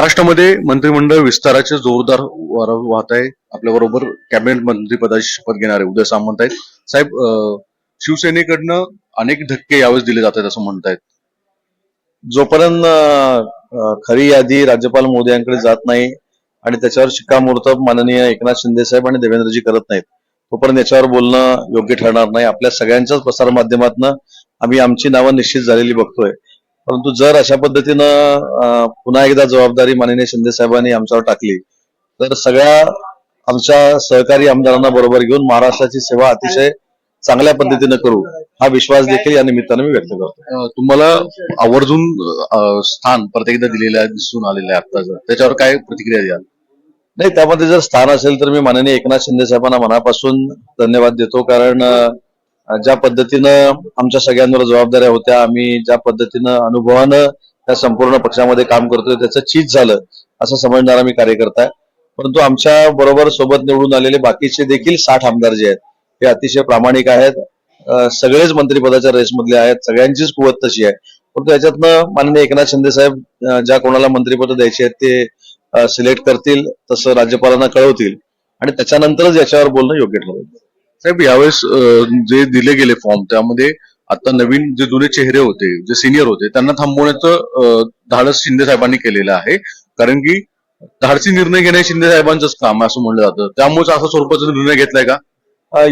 महाराष्ट्रामध्ये मंत्रिमंडळ विस्ताराचे जोरदार वाहत आहे. आपल्या बरोबर कॅबिनेट मंत्रीपदाची शपथ घेणारे उदय सामंत आहेत. साहेब शिवसेनेकडनं अनेक धक्के यावेळेस दिले जात आहेत असं म्हणतायत. जोपर्यंत अं, खरी यादी राज्यपाल मोदयांकडे जात नाही आणि त्याच्यावर शिक्कामोर्तब माननीय एकनाथ शिंदे साहेब आणि देवेंद्रजी करत नाहीत तोपर्यंत याच्यावर बोलणं योग्य ठरणार नाही. आपल्या सगळ्यांच्याच प्रसार माध्यमातून आम्ही आमची नावं निश्चित झालेली बघतोय. परंतु जर अशा पद्धतीनं पुन्हा एकदा जबाबदारी माननीय शिंदे साहेबांनी आमच्यावर टाकली तर सगळ्या आमच्या सहकारी आमदारांना बरोबर घेऊन महाराष्ट्राची सेवा अतिशय चांगल्या पद्धतीनं करू हा विश्वास देखील या निमित्तानं मी व्यक्त करतो. तुम्हाला आवर्जून स्थान प्रत्येकदा दिलेलं आहे दिसून आलेलं आहे आत्ताच त्याच्यावर काय प्रतिक्रिया द्याल? नाही त्यामध्ये जर स्थान असेल तर मी माननीय एकनाथ शिंदे साहेबांना मनापासून धन्यवाद देतो कारण ज्या पद्धतीनं आमच्या सगळ्यांवर जबाबदाऱ्या होत्या आम्ही ज्या पद्धतीनं अनुभवानं त्या संपूर्ण पक्षामध्ये काम करतोय त्याचं चीज झालं असं समजणारा मी कार्यकर्ता आहे. परंतु आमच्या बरोबर सोबत निवडून आलेले बाकीचे देखील साठ आमदार जे आहेत ते अतिशय प्रामाणिक आहेत. सगळेच मंत्रिपदाच्या रेसमधले आहेत सगळ्यांचीच कुवत तशी आहे. परंतु याच्यातनं माननीय एकनाथ शिंदे साहेब ज्या कोणाला मंत्रिपद द्यायची आहेत ते सिलेक्ट करतील तसं राज्यपालांना कळवतील. आणि त्याच्यानंतरच याच्यावर बोलणं योग्य ठरेल. साहेब यावेळेस जे दिले गेले फॉर्म त्यामध्ये आता नवीन जे जुने चेहरे होते जे सिनियर होते त्यांना थांबवण्याचं धाडस शिंदे साहेबांनी केलेलं आहे. कारण की धाडसी निर्णय घेणे शिंदे साहेबांचंच काम आहे असं म्हणलं जातं. त्यामुळेच असा स्वरूपाचा निर्णय घेतलाय का?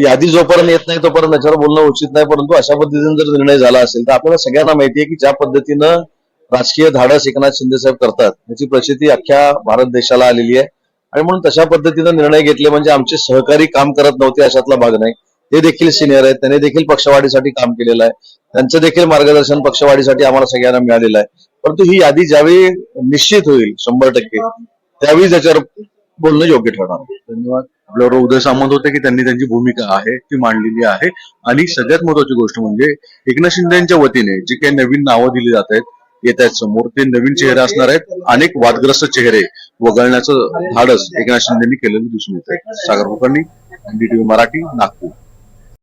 यादी जोपर्यंत येत नाही तोपर्यंत त्याच्यावर बोलणं उचित नाही. परंतु अशा पद्धतीने जर निर्णय झाला असेल तर आपल्याला सगळ्यांना माहिती आहे की ज्या पद्धतीनं राजकीय धाडस एकनाथ शिंदे साहेब करतात त्याची प्रसिद्धी अख्ख्या भारत देशाला आलेली आहे. आणि म्हणून तशा पद्धतीनं निर्णय घेतले म्हणजे आमचे सहकारी काम करत नव्हते अशातला भाग नाही. ते देखील सिनियर आहेत त्यांनी देखील पक्षवाढीसाठी काम केलेलं आहे. त्यांचं देखील मार्गदर्शन पक्षवाढीसाठी आम्हाला सगळ्यांना मिळालेलं आहे. परंतु ही यादी ज्यावेळी निश्चित होईल शंभर टक्के त्यावेळी त्याच्यावर बोलणं योग्य ठरणार. धन्यवाद. आपल्याबरोबर उदय सामंत होते की त्यांनी त्यांची भूमिका आहे ती मांडलेली आहे. आणि सगळ्यात महत्वाची गोष्ट म्हणजे एकनाथ शिंदेच्या वतीने जे काही नवीन नावं दिली जात आहेत येत आहेत. समोर ते नवीन चेहरे असणार आहेत. अनेक वादग्रस्त चेहरे वगळण्याचं धाडस एकनाथ शिंदेनी केलेलं दिसून येत आहे. सागर कुलकर्णी एनडीटीव्ही मराठी नागपूर.